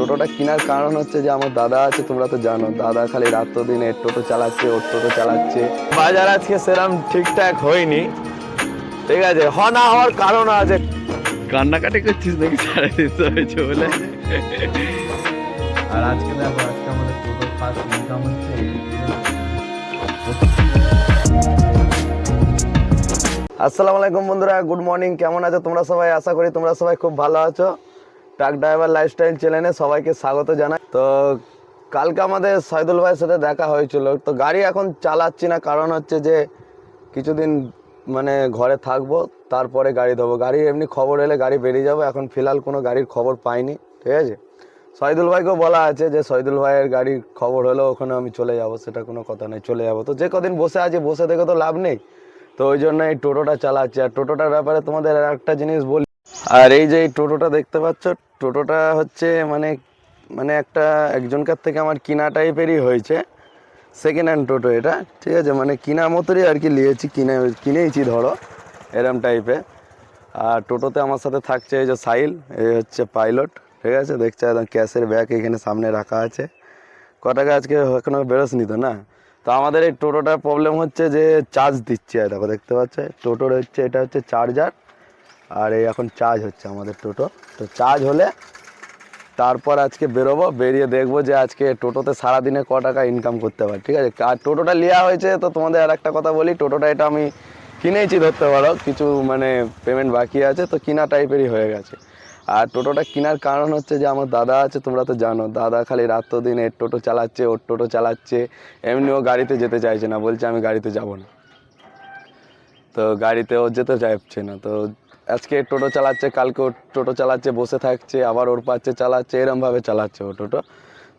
টোটোটা কেনার কারণ হচ্ছে যে আমার দাদা আছে তোমরা তো জানো। দাদা খালি রাত্র দিনে টোটো চালাচ্ছে ওর টোটো চালাচ্ছে। বাজার আজকে সেরকম ঠিকঠাক হয়নি। ঠিক আছে হ না হওয়ার কারণ আছে। কান্নাকাটি করছিস নাকি? সাড়ে তিনশো হয়েছে বলে। আর আজকে দেখো আজকে আমাদের টোটো ফার্স্ট ইনকাম হচ্ছে আসসালামু আলাইকুম বন্ধুরা গুড মর্নিং কেমন আছো তোমরা সবাই? আশা করি তোমরা সবাই খুব ভালো আছো। ট্রাক ড্রাইভার লাইফস্টাইল চ্যানেলে সবাইকে স্বাগত জানাই। তো কালকে আমাদের সাইদুল ভাইয়ের সাথে দেখা হয়েছিল। তো গাড়ি এখন চালাচ্ছি না, কারণ হচ্ছে যে কিছুদিন মানে ঘরে থাকব, তারপরে গাড়ি দেবো গাড়ি এমনি খবর এলে গাড়ি বেরিয়ে যাব, এখন ফিলহাল কোনো গাড়ির খবর পাইনি, ঠিক আছে? শহীদুল ভাইকেও বলা আছে যে শহীদুল ভাইয়ের গাড়ির খবর হলেও ওখানে আমি চলে যাব, সেটা কোনো কথা নেই চলে যাব। তো যে কদিন বসে আছি, বসে থেকে তো লাভ নেই। তো ওই জন্য এই টোটোটা চালাচ্ছি। আর টোটোটার ব্যাপারে তোমাদের একটা জিনিস বলি। আর এই যে এই টোটোটা দেখতে পাচ্ছ টোটোটা হচ্ছে মানে মানে একটা একজনকার থেকে আমার কিনা টাইপেরই হয়েছে সেকেন্ড হ্যান্ড টোটো এটা, ঠিক আছে? মানে কিনা মতোই আর কি নিয়েছি, কিনে, কিনেইছি ধরো, এরম টাইপের আর টোটোতে আমার সাথে থাকছে এই যে সাইল এই হচ্ছে পাইলট, ঠিক আছে? দেখছে একদম ক্যাশের ব্যাগ এখানে সামনে রাখা আছে। ক টাকা আজকে এখনও বেরোসনি তো না? তো আমাদের এই টোটোটার প্রবলেম হচ্ছে যে চার্জ দিচ্ছে দেখো দেখতে পাচ্ছে? টোটোর হচ্ছে, এটা হচ্ছে চার্জার আর এই এখন চার্জ হচ্ছে আমাদের টোটো। তো চার্জ হলে তারপর আজকে বেরোবো, বেরিয়ে দেখব যে আজকে টোটোতে সারাদিনে ক টাকা ইনকাম করতে পারি, ঠিক আছে? আর টোটোটা নেওয়া হয়েছে, তো তোমাদের আর একটা কথা বলি, টোটোটা এটা আমি কিনেইছি ধরতে পারো, কিছু মানে পেমেন্ট বাকি আছে, তো কিনা টাইপেরই হয়ে গেছে। আর টোটোটা কেনার কারণ হচ্ছে যে আমার দাদা আছে, তোমরা তো জানো, দাদা খালি রাত্র দিনে টোটো চালাচ্ছে, ওর টোটো চালাচ্ছে এমনিও গাড়িতে যেতে চাইছে না, বলছে আমি গাড়িতে যাব না। তো গাড়িতে ও যেতে চাইছে না, তো আজকে টোটো চালাচ্ছে, কালকে টোটো চালাচ্ছে, বসে থাকছে, আবার ওর পাচ্ছে চালাচ্ছে, এরমভাবে চালাচ্ছে ও টোটো।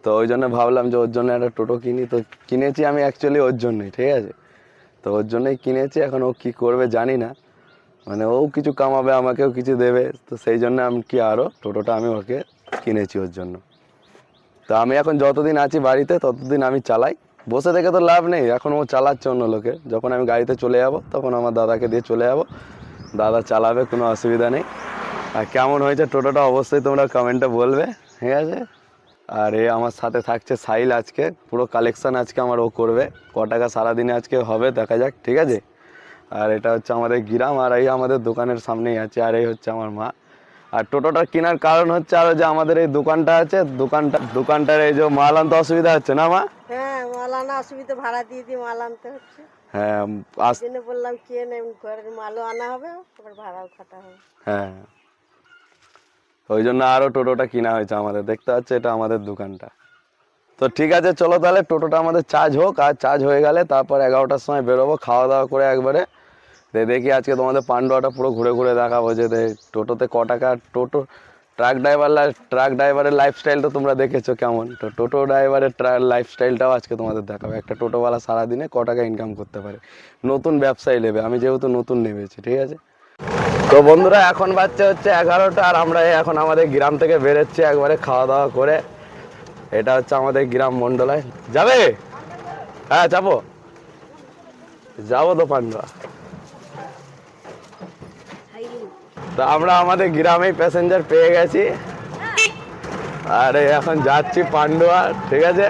তো ওই জন্য ভাবলাম যে ওর জন্য একটা টোটো কিনি। তো কিনেছি আমি অ্যাকচুয়ালি ওর জন্যই, ঠিক আছে? তো ওর জন্যই কিনেছি, এখন ও কী করবে জানি না। মানে ও কিছু কামাবে, আমাকেও কিছু দেবে। তো সেই জন্য আমি কি আরও টোটোটা আমি ওকে কিনেছি ওর জন্য। তো আমি এখন যতদিন আছি বাড়িতে, ততদিন আমি চালাই। বসে থেকে তো লাভ নেই, এখন ও চালাচ্ছে অন্য লোকে। যখন আমি গাড়িতে চলে যাব, তখন আমার দাদাকে দিয়ে চলে যাব। দাদা চালাবে, কোনো অসুবিধা নেই। আর কেমন হয়েছে টোটোটা অবশ্যই তোমরা কমেন্টে বলবে, ঠিক আছে? আর এ আমার সাথে থাকছে সাইল আজকে, পুরো কালেকশান আজকে আমার ও করবে। ক টাকা সারাদিনে আজকে হবে, দেখা যাক, ঠিক আছে? আর এটা হচ্ছে আমাদের গ্রাম, আর এই আমাদের দোকানের সামনেই আছে, আর এই হচ্ছে আমার মা। আর টোটোটা কেনার কারণ হচ্ছে আর যে আমাদের এই দোকানটা আছে, দোকানটা, দোকানটার এই যে মাল আনতে অসুবিধা হচ্ছে না, মা? হ্যাঁ মাল আনা অসুবিধা, ভাড়া দিয়ে দিয়ে মাল আনতে হচ্ছে। হ্যাঁ জন্য বললাম কে নেই ঘরের মালও আনা হবে আবার ভাড়াও খাটা হবে। হ্যাঁ। ওই জন্য আরও টোটোটা কিনা হয়েছে আমাদের। দেখতে পাচ্ছে এটা আমাদের দোকানটা। তো ঠিক আছে চলো তাহলে টোটোটা আমাদের চার্জ হোক। আর চার্জ হয়ে গেলে তারপর এগারোটার সময় বেরোবো খাওয়া দাওয়া করে একবারে। দেখি আজকে তোমাদের পান্ডুয়াটা পুরো ঘুরে ঘুরে দেখাবো যে টোটোতে ক টাকা টোটো ট্রাক ড্রাইভার ট্রাক ড্রাইভারের লাইফস্টাইল তো তোমরা দেখেছ কেমন? তো টোটো ড্রাইভারের লাইফস্টাইলটাও আজকে তোমাদের দেখাবো। একটা টোটোওয়ালা সারাদিনে ক টাকা ইনকাম করতে পারে। নতুন ব্যবসায়ী নেবে। আমি যেহেতু নতুন নেমেছি, ঠিক আছে? তো বন্ধুরা, এখন বাচ্চা হচ্ছে এগারোটা আর আমরা এখন আমাদের গ্রাম থেকে বেরোচ্ছি একবারে খাওয়া দাওয়া করে। এটা হচ্ছে আমাদের গ্রাম মন্ডলায় যাবে? হ্যাঁ যাব। যাব তো পান্ডা তো আমরা আমাদের গ্রামেই প্যাসেঞ্জার পেয়ে গেছি। আর, এখন যাচ্ছি পান্ডুয়া, ঠিক আছে?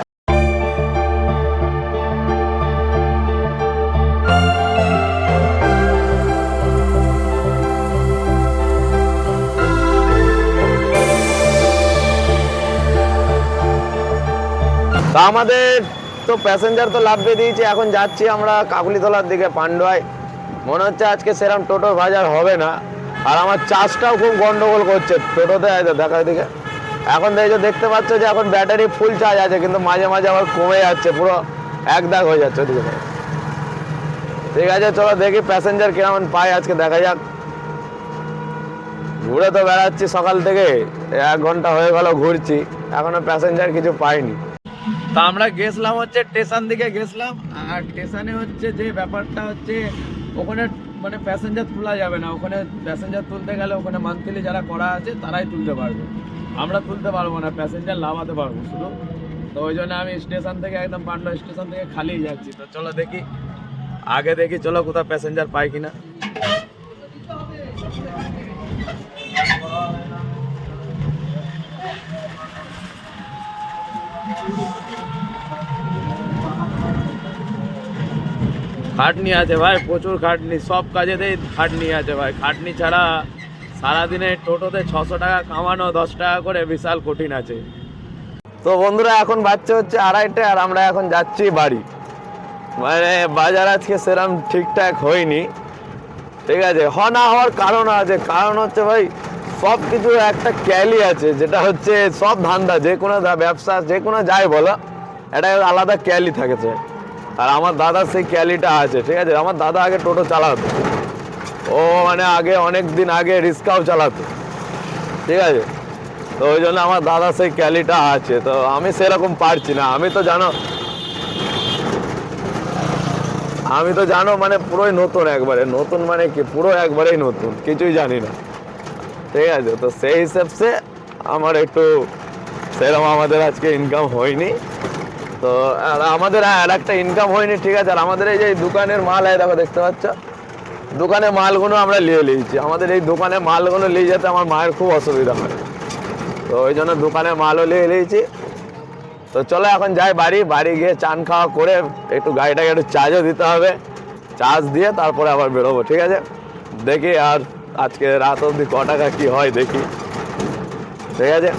তো আমাদের তো প্যাসেঞ্জার তো লাভবে দিয়েছি, এখন যাচ্ছি আমরা কাকুলিতলার দিকে, পান্ডুয়ায়। মনে হচ্ছে আজকে সেরকম টোটোর বাজার হবে না। আর আমার চার্জটাও খুব গন্ডগোল করছে। টোটোতে আছে দেখার দিকে এখন দেখছ, দেখতে পাচ্ছ যে এখন ব্যাটারি ফুল চার্জ আছে, কিন্তু মাঝে মাঝে আবার কমে যাচ্ছে, পুরো এক দাগ হয়ে যাচ্ছে ওদিকে। ঠিক আছে, চলো দেখি প্যাসেঞ্জার কেমন পাই আজকে দেখা যাক। ঘুরে তো বেড়াচ্ছি সকাল থেকে, এক ঘণ্টা হয়ে গেল ঘুরছি, এখনও প্যাসেঞ্জার কিছু পাইনি। তা আমরা গেছিলাম হচ্ছে স্টেশন দিকে গেছিলাম, আর স্টেশনে হচ্ছে যে ব্যাপারটা হচ্ছে, ওখানে মানে প্যাসেঞ্জার তোলা যাবে না। ওখানে প্যাসেঞ্জার তুলতে গেলে ওখানে মান্থলি যারা করা আছে, তারাই তুলতে পারবে। আমরা তুলতে পারব না প্যাসেঞ্জার লাভাতে পারব শুধু। তো ওই জন্য আমি স্টেশন থেকে একদম পান্ডা স্টেশন থেকে খালি যাচ্ছি। তো চলো দেখি। আগে দেখি চলো কোথাও প্যাসেঞ্জার পাই কিনা। খাটনি আছে ভাই, প্রচুর খাটনি, সব কাজেতেই খাটনি আছে ভাই। খাটনি ছাড়া সারাদিনে টোটোতে ছশো টাকা কামানো, দশ টাকা করে বিশাল কঠিন আছে। তো বন্ধুরা, এখন বাচ্চা হচ্ছে আড়াইটে আর আমরা এখন যাচ্ছি বাড়ি। মানে বাজার আজকে সেরকম ঠিকঠাক হয়নি। ঠিক আছে, হ না হওয়ার কারণ আছে। কারণ হচ্ছে ভাই সব কিছু একটা ক্যালি আছে, যেটা হচ্ছে সব ধান্দা, যে কোনো ব্যবসা, যে কোনো যাই বলো এটা আলাদা ক্যালি থাকেছে আর আমার দাদার সেই ক্যালিটা আছে, ঠিক আছে? আমার দাদা আগে টোটো চালাতো। ও মানে আগে অনেক দিন আগে রিক্সাও চালাতো, ঠিক আছে? তো ওই জন্য আমার দাদা সেই ক্যালিটা আছে। তো আমি সেরকম পারছি না। আমি তো জানো, আমি তো জানো মানে পুরোই নতুন একবারে। নতুন মানে কি? পুরো একবারেই নতুন। কিছুই জানি না। ঠিক আছে? তো সেই হিসেবে আমার একটু, সেরকম আমাদের আজকে ইনকাম হয়নি। তো, আর আমাদের আর একটা ইনকাম হয়নি, ঠিক আছে? আর আমাদের এই যে দোকানের মাল, এই দেখো, দেখতে পাচ্ছ? দোকানে মালগুলো আমরা নিয়ে নিয়েছি। আমাদের এই দোকানে মালগুলো নিয়ে যেতে আমার মায়ের খুব অসুবিধা হয়। তো ওই জন্য দোকানে মালও নিয়ে নিয়েছি। তো চলো, এখন যাই বাড়ি। বাড়ি গিয়ে চান খাওয়া করে একটু গাড়িটাকে একটু চার্জও দিতে হবে। চার্জ দিয়ে তারপরে আবার বেরোবো, ঠিক আছে? দেখি আর আজকে রাত অবধি ক টাকা কি হয়, দেখি। ঠিক আছে?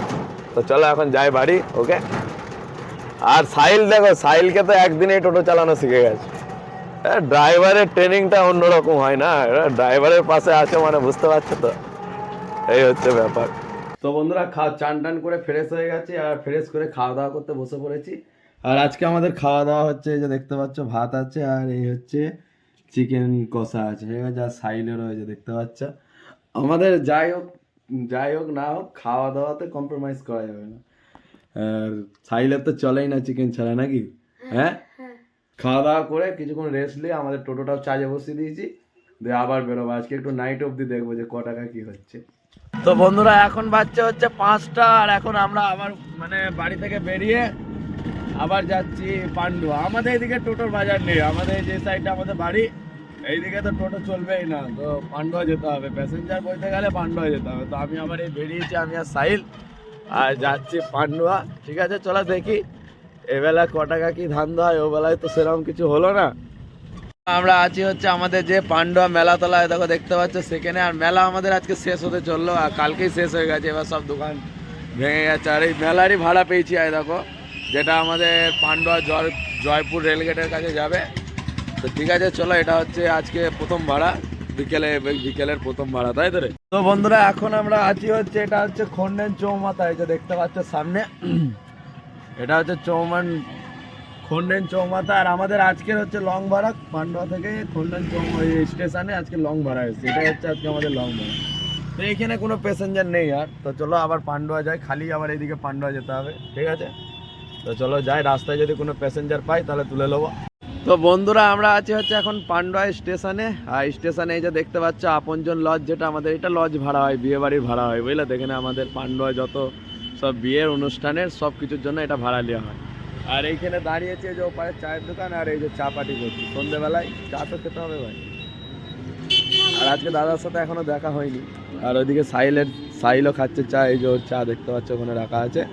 তো চলো, এখন যাই বাড়ি, ওকে? আর সাইল দেখো সাইলকে তো একদিনেই টোটো চালানো শিখে গেছে। ড্রাইভারের ট্রেনিংটা অন্যরকম হয় না। ড্রাইভারের পাশে আছে মানে বুঝতে পারছ তো? এই হচ্ছে ব্যাপার। তো বন্ধুরা খা চান টান করে ফ্রেশ হয়ে গেছে আর ফ্রেশ করে খাওয়া দাওয়া করতে বসে পড়েছি। আর আজকে আমাদের খাওয়া দাওয়া হচ্ছে যে দেখতে পাচ্ছ, ভাত আছে আর এই হচ্ছে চিকেন কষা আছে। ঠিক আছে, আর সাইলে রয়েছে দেখতে পাচ্ছ। আমাদের যাই হোক যাই হোক না হোক, খাওয়া দাওয়াতে কম্প্রোমাইজ করা যাবে না। আর সাইলের তো চলেই না চিকেন ছাড়া নাকি? হ্যাঁ? খাওয়া দাওয়া করে কিছুক্ষণ রেস্ট নিয়ে আমাদের টোটোটাও চার্জে বসিয়ে দিয়েছি। দিয়ে আবার বেরোবো। আজকে একটু নাইট অবধি দেখব যে ক টাকা কি হচ্ছে। তো বন্ধুরা এখন বাচ্চা হচ্ছে পাঁচটা আর এখন আমরা আবার মানে বাড়ি থেকে বেরিয়ে আবার যাচ্ছি পান্ডুয়া আমাদের এদিকে টোটোর বাজার নেই। আমাদের যে সাইডটা আমাদের বাড়ি এইদিকে তো টোটো চলবেই না। তো পান্ডুয়া যেতে হবে। প্যাসেঞ্জার বলতে গেলে পান্ডুয়া যেতে হবে। তো আমি আবার এই বেরিয়েছি আমি আর সাহিল। আর যাচ্ছি পান্ডুয়া। ঠিক আছে, চলো দেখি। এবেলা ক টাকা কি ধান্দা হয় ও বেলায় তো সেরকম কিছু হলো না। আমরা আছি হচ্ছে আমাদের যে পান্ডুয়া মেলা তলায় দেখো, দেখতে পাচ্ছ সেখানে। আর মেলা আমাদের আজকে শেষ হতে চলল, আর কালকেই শেষ হয়ে গেছে। এবার সব দোকান ভেঙে গেছে আর এই মেলারই ভাড়া পেয়েছি আয় দেখো, যেটা আমাদের পান্ডুয়া জয় জয়পুর রেলগেটের কাছে যাবে। তো ঠিক আছে, চলো, এটা হচ্ছে আজকে প্রথম ভাড়া। বিকেলে, বিকেলের প্রথম ভাড়া, তাই তো তো বন্ধুরা, এখন আমরা আছি হচ্ছে, এটা হচ্ছে খন্ডেন চৌমাথা, এই যে দেখতে পাচ্ছ সামনে। এটা হচ্ছে চৌমান, খন্ডেন চৌমাথা, আর আমাদের আজকের হচ্ছে লং ভাড়া, পান্ডুয়া থেকে খন্ডেন চৌ স্টেশনে আজকে লং ভাড়া এসেছে। এটাই হচ্ছে আজকে আমাদের লং ভাড়া। তো এখানে কোনো প্যাসেঞ্জার নেই আর। তো চলো আবার পান্ডুয়া যাই, খালি আবার এইদিকে পান্ডুয়া যেতে হবে, ঠিক আছে? তো চলো যাই, রাস্তায় যদি কোনো প্যাসেঞ্জার পাই, তাহলে তুলে নেব। তো বন্ধুরা, আমরা আছি হচ্ছে এখন পান্ডুয়া স্টেশনে। আর স্টেশনে এই যে দেখতে পাচ্ছ, আপনজন লজ যেটা আমাদের, এটা লজ ভাড়া হয় বিয়ে বাড়ির ভাড়া হয়, বুঝলে? তো এখানে আমাদের পান্ডুয়া যত সব বিয়ের অনুষ্ঠানের সব কিছুর জন্য এটা ভাড়া নেওয়া হয়। আর এইখানে দাঁড়িয়েছে যে ওপারে চায়ের দোকান আর এই যে চা পাটি করছি। সন্ধেবেলায় চা তো খেতে হবে ভাই। আর আজকে দাদার সাথে এখনও দেখা হয়নি। আর ওইদিকে সাইলের সাইলও খাচ্ছে চা, এই যে ওর চা দেখতে পাচ্ছ, ওখানে রাখা আছে।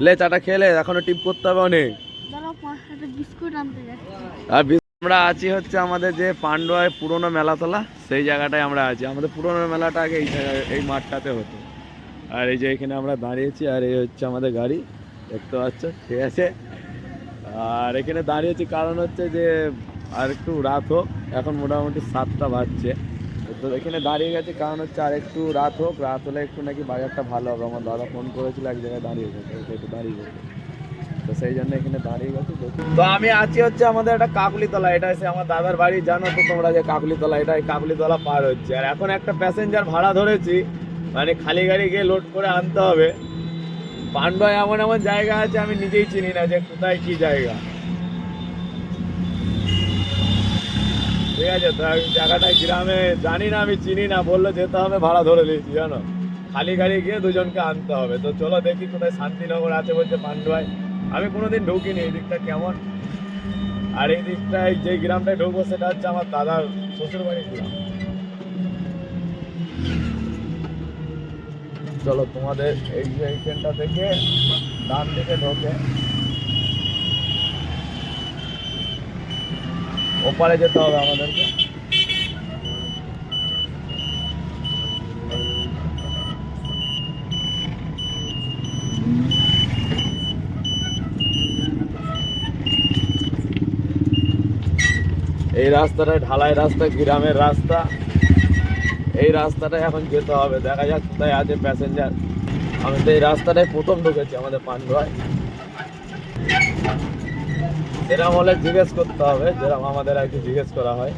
লে, চাটা খেলে এখনও টিপ করতে হবে অনেক দাঁড়াও পাঁচ একটা বিস্কুট আনতে যাচ্ছি আর বিশ- আমরা আছি হচ্ছে আমাদের যে পান্ডুয়ায় পুরনো মেলাতলা, সেই জায়গাটায় আমরা আছি। আমাদের পুরনো মেলাটা আগে এই জায়গায়, এই মাঠটাতে হতো। আর এই যে এখানে আমরা দাঁড়িয়েছি, আর এই হচ্ছে আমাদের গাড়ি, দেখতে পাচ্ছ, ঠিক আছে? আর এখানে দাঁড়িয়েছি কারণ হচ্ছে যে আর একটু রাত হোক, এখন মোটামুটি সাতটা বাজছে। তো এখানে দাঁড়িয়ে গেছে কারণ হচ্ছে আর একটু রাত হোক, রাত হলে একটু নাকি বাজারটা ভালো হবে। আমার দাদা ফোন করেছিল এক জায়গায় দাঁড়িয়ে গেছে একটু দাঁড়িয়ে গেছে। তো সেই জন্য এখানে দাঁড়িয়ে গেছি তো আমি আছি হচ্ছে আমাদের একটা কাকুলিতলা এটা এসে আমার দাদার বাড়ি, জানো তো তোমরা যে কাকুলিতলা এটা এই কাকুলিতলা পার হচ্ছে। আর এখন একটা প্যাসেঞ্জার ভাড়া ধরেছি মানে খালি গাড়ি গিয়ে লোড করে আনতে হবে। পান্ডয় এমন এমন জায়গা আছে, আমি নিজেই চিনি না যে কোথায় কি জায়গা। ঠিক আছে, তো আমি জায়গাটায় গ্রামে জানি না, আমি চিনি না, বলল যেতে হবে, ভাড়া ধরে নিয়েছি জানো। খালি গাড়ি গিয়ে দুজনকে আনতে হবে। তো চলো দেখি কোথায় শান্তিনগর আছে বলছে পান্ডুয়ায় আমি কোনোদিন ঢুকিনি, এই দিকটা কেমন? আর এই দিকটায় যে গ্রামটায় ঢুকবো সেটা হচ্ছে আমার দাদার শ্বশুর বাড়ির গ্রাম। চলো তোমাদের এই এইখানটা থেকে ডান দিকে ঢোকে। ওপারে যেতে হবে আমাদেরকে। এই রাস্তাটা ঢালাই রাস্তা, গ্রামের রাস্তা। এই রাস্তাটায় এখন যেতে হবে। দেখা যাক কোথায় আছে প্যাসেঞ্জার আমি তো এই রাস্তাটায় প্রথম ঢুকেছি আমাদের পান্ডুয়ায় এরকম হলে জিজ্ঞেস করতে হবে যেরকম আমাদের আর কি জিজ্ঞেস করা হয়।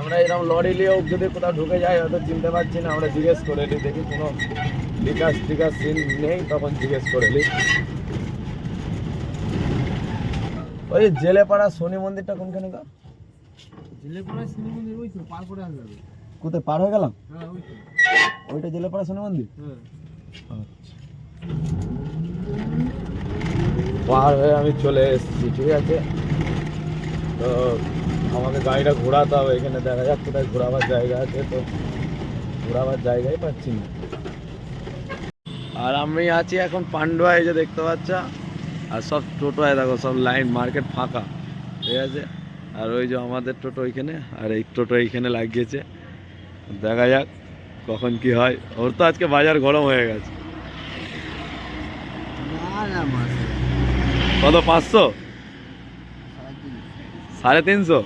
আমরা এরকম লরি নিয়েও যদি কোথাও ঢুকে যাই, হয়তো চিনতে পারছি না। আমরা জিজ্ঞেস করে নিই, দেখি কোনো বিকাশ টিকাশ সিন নেই, তখন জিজ্ঞেস করে নিই। ওই জেলেপাড়া শনি মন্দিরটা কোনখানে গা? জেলেপাড়া শিব মন্দির ওই তো পার করে আসবে কোথায় পার হয়ে গেলাম? হ্যাঁ ওই তো। ওইটা জেলেপাড়া শনি মন্দির? হ্যাঁ। পার হয়ে আমি চলে এসেছি ঠিক আছে? তো আমাকে গাড়িটা ঘোরাতে হবে এখানে দেখা যাক কোথায় ঘোরাবার জায়গা আছে তো ঘোরাবার জায়গাই পাচ্ছি না। আর আমি আছি এখন পান্ডুয়া এই যে দেখতে পাচ্ছ? আর সব টোটোয় দেখো সব লাইন মার্কেট ফাঁকা ঠিক আছে? আর ওই যে আমাদের টোটো ওইখানে আর এই টোটো এইখানে লাগিয়েছে। দেখা যাক কখন কি হয়। ওর তো আজকে বাজার গরম হয়ে গেছে। কত, পাঁচশো? সাড়ে তিনশো?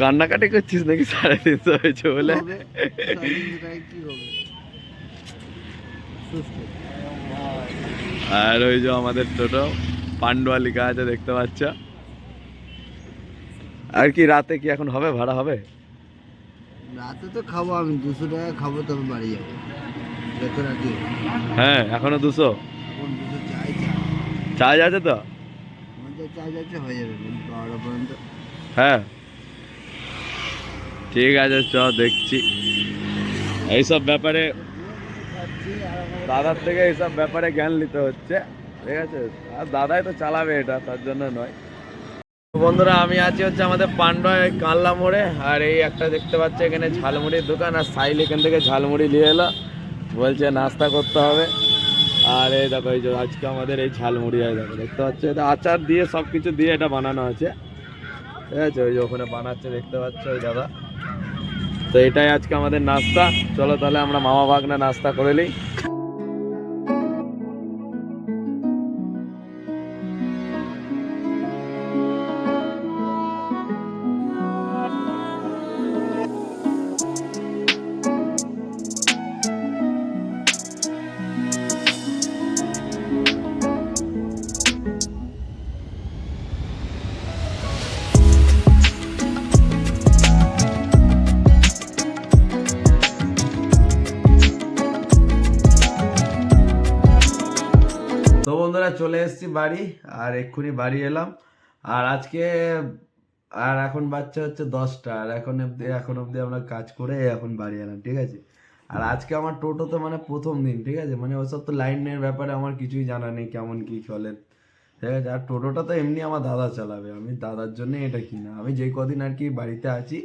কান্নাকাটি করছিস নাকি সাড়ে তিনশো হয়েছে বলে? আর ওই যে আমাদের টোটো। পান্ডুয়া লেখা আছে দেখতে পাচ্ছ। আর কি রাতে কি এখন হবে ভাড়া হবে? রাতে তো খাব আমি দুশো টাকা খাব তবে বাড়ি যাব। হ্যাঁ এখনও দুশো? চার্জ আছে তো? চার্জ আছে হয়ে যাবে বারোটা পর্যন্ত। হ্যাঁ। ঠিক আছে চ দেখছি। এইসব ব্যাপারে দাদার থেকে এইসব ব্যাপারে জ্ঞান নিতে হচ্ছে। ঠিক আছে? আর দাদাই তো চালাবে এটা, তার জন্য নয়। বন্ধুরা, আমি আছি হচ্ছে আমাদের পান্ডয় কানলা মোড়ে, আর এই একটা দেখতে পাচ্ছি এখানে ঝালমুড়ির দোকান, আর সাইল এখান থেকে ঝালমুড়ি নিয়ে এলো। বলছে, নাস্তা করতে হবে। আর এই দেখো, এই যে আজকে আমাদের এই ঝালমুড়ি আছে দেখো, দেখতে পাচ্ছ? এটা আচার দিয়ে সব কিছু দিয়ে এটা বানানো আছে ঠিক আছে, ওই যে ওখানে বানাচ্ছে, দেখতে পাচ্ছ ওই দাদা। তো এটাই আজকে আমাদের নাস্তা। চলো তাহলে আমরা মামা ভাগনা নাস্তা করে নিই। এসেছি বাড়ি আর এক্ষুনি বাড়ি এলাম। আর আজকে, আর এখন বাচ্চা হচ্ছে দশটা, আর এখন অব্দি এখন অবধি আমরা কাজ করে এখন বাড়ি এলাম, ঠিক আছে? আর আজকে আমার টোটো তো মানে প্রথম দিন, ঠিক আছে? মানে ওসব তো লাইনের ব্যাপারে আমার কিছুই জানা নেই কেমন কি চলে, ঠিক আছে? আর টোটোটা তো এমনি আমার দাদা চালাবে, আমি দাদার জন্য এটা কিনা। আমি যেই কদিন আর কি বাড়িতে আছি,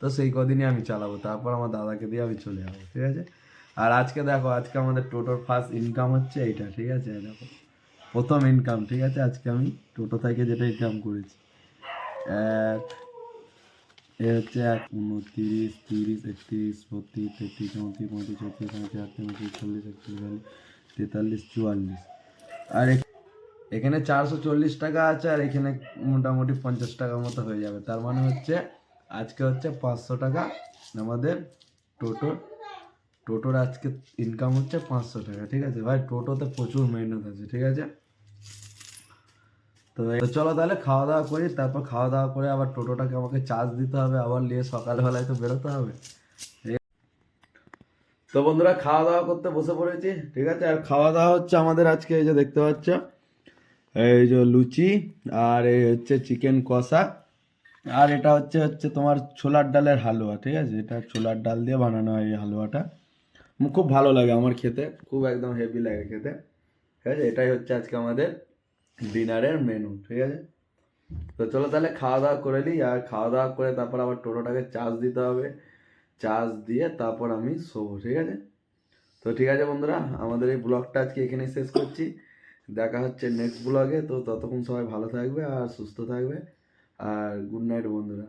তো সেই কদিনই আমি চালাবো, তারপর আমার দাদাকে দিয়ে আমি চলে যাব, ঠিক আছে? আর আজকে দেখো, আজকে আমাদের টোটোর ফার্স্ট ইনকাম হচ্ছে এইটা, ঠিক আছে? দেখো। প্রথম ইনকাম ঠিক আছে? আজকে আমি টোটো থেকে যেটা ইনকাম করেছি। এক, এ হচ্ছে এক, উনতিরিশ, তিরিশ, একত্রিশ, বত্রিশ, তেত্রিশ, চৌত্রিশ, পঁয়ত্রিশ চৌত্রিশ পঁয়ত্রিশ আটত্রিশ চল্লিশ, একচল্লিশ তেতাল্লিশ, চুয়াল্লিশ। আর এখ- এখানে চারশো চল্লিশ টাকা আছে, আর এখানে মোটামুটি পঞ্চাশ টাকার মতো হয়ে যাবে। তার মানে হচ্ছে, আজকে হচ্ছে পাঁচশো টাকা আমাদের টোটোর টোটোর আজকে ইনকাম হচ্ছে পাঁচশো টাকা, ঠিক আছে? ভাই, টোটোতে প্রচুর মেহনত আছে, ঠিক আছে? তো চলো তাহলে খাওয়া দাওয়া করি, তারপর খাওয়া দাওয়া করে আবার টোটোটাকে আমাকে চার্জ দিতে হবে, আবার নিয়ে সকালবেলায় তো বেরোতে হবে। তো বন্ধুরা, খাওয়া দাওয়া করতে বসে পড়েছি, ঠিক আছে? আর খাওয়া দাওয়া হচ্ছে আমাদের আজকে, এই যে দেখতে পাচ্ছ, এই যে লুচি আর এই হচ্ছে চিকেন কষা। আর এটা হচ্ছে হচ্ছে তোমার ছোলার ডালের হালুয়া, ঠিক আছে? এটা ছোলার ডাল দিয়ে বানানো হয় এই হালুয়াটা। খুব ভালো লাগে আমার খেতে, খুব একদম হেভি লাগে খেতে। ঠিক আছে? এটাই হচ্ছে আজকে আমাদের ডিনারের মেনু ঠিক আছে? তো চলো তাহলে খাওয়া দাওয়া করে নিই, আর খাওয়া দাওয়া করে তারপর আবার টোটোটাকে চার্জ দিতে হবে। চার্জ দিয়ে তারপর আমি শোবো, ঠিক আছে? তো ঠিক আছে বন্ধুরা, আমাদের এই ব্লগটা আজকে এখানেই শেষ করছি। দেখা হচ্ছে নেক্সট ব্লগে তো ততক্ষণ সবাই ভালো থাকবে আর সুস্থ থাকবে। আর গুড নাইট বন্ধুরা।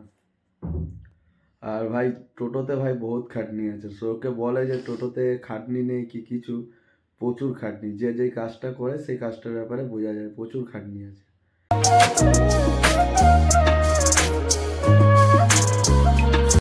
আর ভাই টোটোতে ভাই বহুত খাটনি আছে। সোকে বলে যে টোটোতে খাটনি নেই কি কিছু, প্রচুর খাটনি। যে যেই কাজটা করে সেই কাজটার ব্যাপারে বোঝা যায়, প্রচুর খাটনি আছে।